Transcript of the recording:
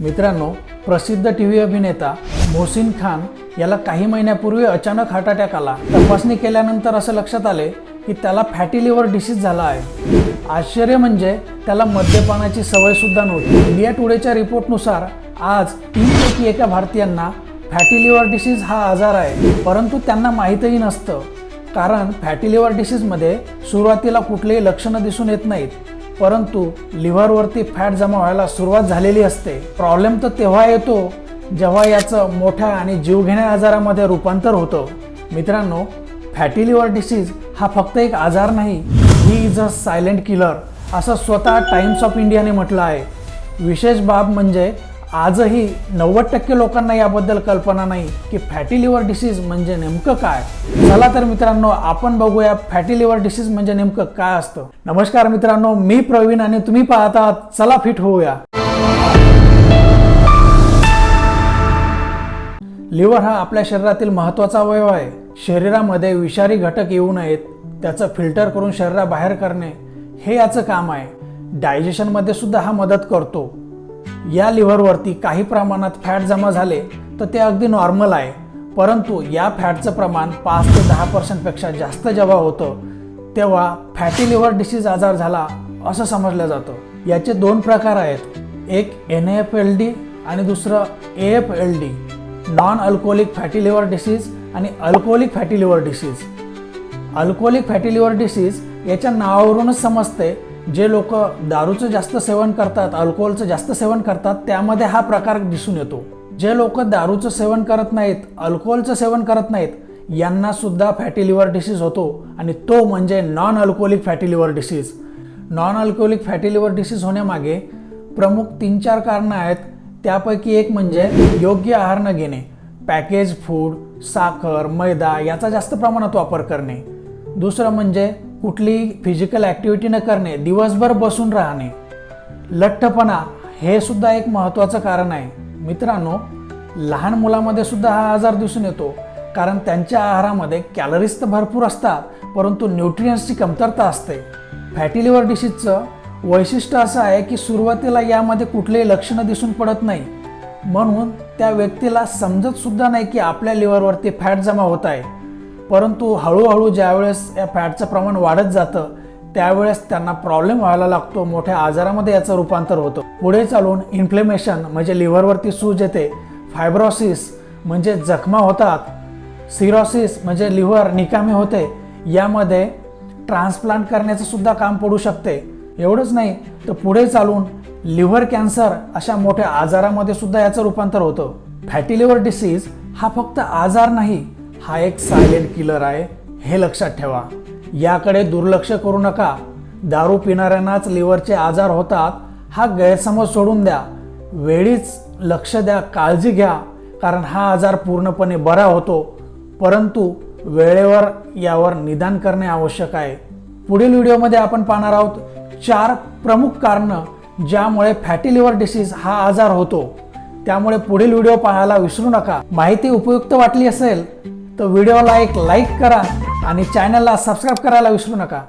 मित्रांनो प्रसिद्ध T V अभिनेता मोहसिन खान याला काही महिन्यापूर्वी अचानक हार्ट अटॅक आला. तपासणी केल्यानंतर असं लक्षात आले की त्याला फॅटी लिव्हर डिसीज झाला आहे. आश्चर्य म्हणजे त्याला मद्यपानाची सवय सुद्धा नव्हती. इंडिया टुडेच्या रिपोर्टनुसार आज तीनपैकी एका भारतीयांना फॅटी लिव्हर डिसीज हा आजार आहे. परंतु त्यांना माहीतही नसतं. कारण फॅटी लिव्हर डिसीजमध्ये सुरुवातीला कुठलेही लक्षणं दिसून येत नाहीत. परंतु लिव्हरवरती फॅट जमा व्हायला सुरुवात झालेली असते. प्रॉब्लेम तर तेव्हा येतो जेव्हा याचं मोठ्या आणि जीवघेण्या आजारामध्ये रूपांतर होतं. मित्रांनो फॅटी लिव्हर डिसीज हा फक्त एक आजार नाही ही इज अ सायलेंट किलर असं स्वतः टाइम्स ऑफ इंडियाने म्हटलं आहे. विशेष बाब म्हणजे आजही नव्वद टक्के लोकांना याबद्दल कल्पना नाही की फॅटी लिव्हर डिसीज म्हणजे नेमकं काय. चला तर मित्रांनो आपण बघूया फॅटी लिव्हर डिसीज म्हणजे नेमकं काय असतं. नमस्कार मित्रांनो मी प्रवीण आणि तुम्ही पाहता चला फिट होऊया. लिव्हर हा आपल्या शरीरातील महत्त्वाचा अवयव आहे. शरीरामध्ये विषारी घटक येऊ नयेत त्याचं फिल्टर करून शरीराबाहेर करणे हे याचं काम आहे. डायजेशनमध्ये सुद्धा हा मदत करतो. या लिव्हरवरती काही प्रमाणात फॅट जमा झाले तर ते अगदी नॉर्मल आहे. परंतु या फॅटचं प्रमाण पाच ते दहा पर्सेंटपेक्षा जास्त जेव्हा होतं तेव्हा फॅटी लिव्हर डिसीज आजार झाला असं समजलं जातं. याचे दोन प्रकार आहेत. एक एन एफ एल डी आणि दुसरं A F L D non alcoholic fatty liver disease आणि alcoholic fatty liver disease alcoholic fatty liver disease याच्या नावावरूनच समजते जे लोक दारूचं जास्त सेवन करतात अल्कोहोलचं जास्त सेवन करतात त्यामध्ये हा प्रकार दिसून येतो. जे लोक दारूचं सेवन करत नाहीत अल्कोहोलचं सेवन करत नाहीत यांना सुद्धा फॅटी लिव्हर डिसीज होतो आणि तो म्हणजे non alcoholic fatty liver disease. Non alcoholic fatty liver disease होण्यामागे प्रमुख तीन चार कारणं आहेत. त्यापैकी एक म्हणजे योग्य आहार न घेणे पॅकेज फूड साखर मैदा याचा जास्त प्रमाणात वापर करणे. दुसरं म्हणजे कुठली फिजिकल ॲक्टिव्हिटी न करणे दिवसभर बसून राहणे लठ्ठपणा हे सुद्धा एक महत्त्वाचं कारण आहे. मित्रांनो लहान मुलामध्ये सुद्धा हा आजार दिसून येतो कारण त्यांच्या आहारामध्ये कॅलरीज तर भरपूर असतात परंतु न्यूट्रियन्सची कमतरता असते. फॅटी लिव्हर डिसीजचं वैशिष्ट्य असं आहे की सुरुवातीला यामध्ये कुठलेही लक्षणं दिसून पडत नाही. म्हणून त्या व्यक्तीला समजतसुद्धा नाही की आपल्या लिव्हरवरती फॅट जमा होत आहे. परंतु हळूहळू ज्यावेळेस या फॅटचं प्रमाण वाढत जातं त्यावेळेस त्यांना प्रॉब्लेम व्हायला लागतो मोठ्या आजारामध्ये याचं रूपांतर होतं. पुढे चालून इन्फ्लेमेशन म्हणजे लिव्हरवरती सूज येते फायब्रॉसिस म्हणजे जखमा होतात सिरोसिस म्हणजे लिव्हर निकामी होते यामध्ये ट्रान्सप्लांट करण्याचं सुद्धा काम पडू शकते. एवढंच नाही तर पुढे चालून लिव्हर कॅन्सर अशा मोठ्या आजारामध्ये सुद्धा याचं रूपांतर होतं. फॅटी लिव्हर डिसीज हा फक्त आजार नाही हा एक सायलेंट किलर आहे. हे लक्षात ठेवा. याकडे दुर्लक्ष करू नका. दारू पिणाऱ्यांनाच लिव्हरचे आजार होतात. हा गैरसमज सोडून द्या. वेळीच लक्ष द्या काळजी घ्या कारण हा आजार पूर्णपणे बरा होतो. परंतु वेळेवर यावर निदान करणे आवश्यक आहे. पुढील व्हिडिओमध्ये आपण पाहणार आहोत चार प्रमुख कारणं ज्यामुळे फॅटी लिव्हर डिसीज हा आजार होतो. त्यामुळे पुढील व्हिडिओ पाहायला विसरू नका. माहिती उपयुक्त वाटली असेल तर व्हिडिओला एक लाईक करा आणि चॅनलला सबस्क्राईब करायला विसरू नका.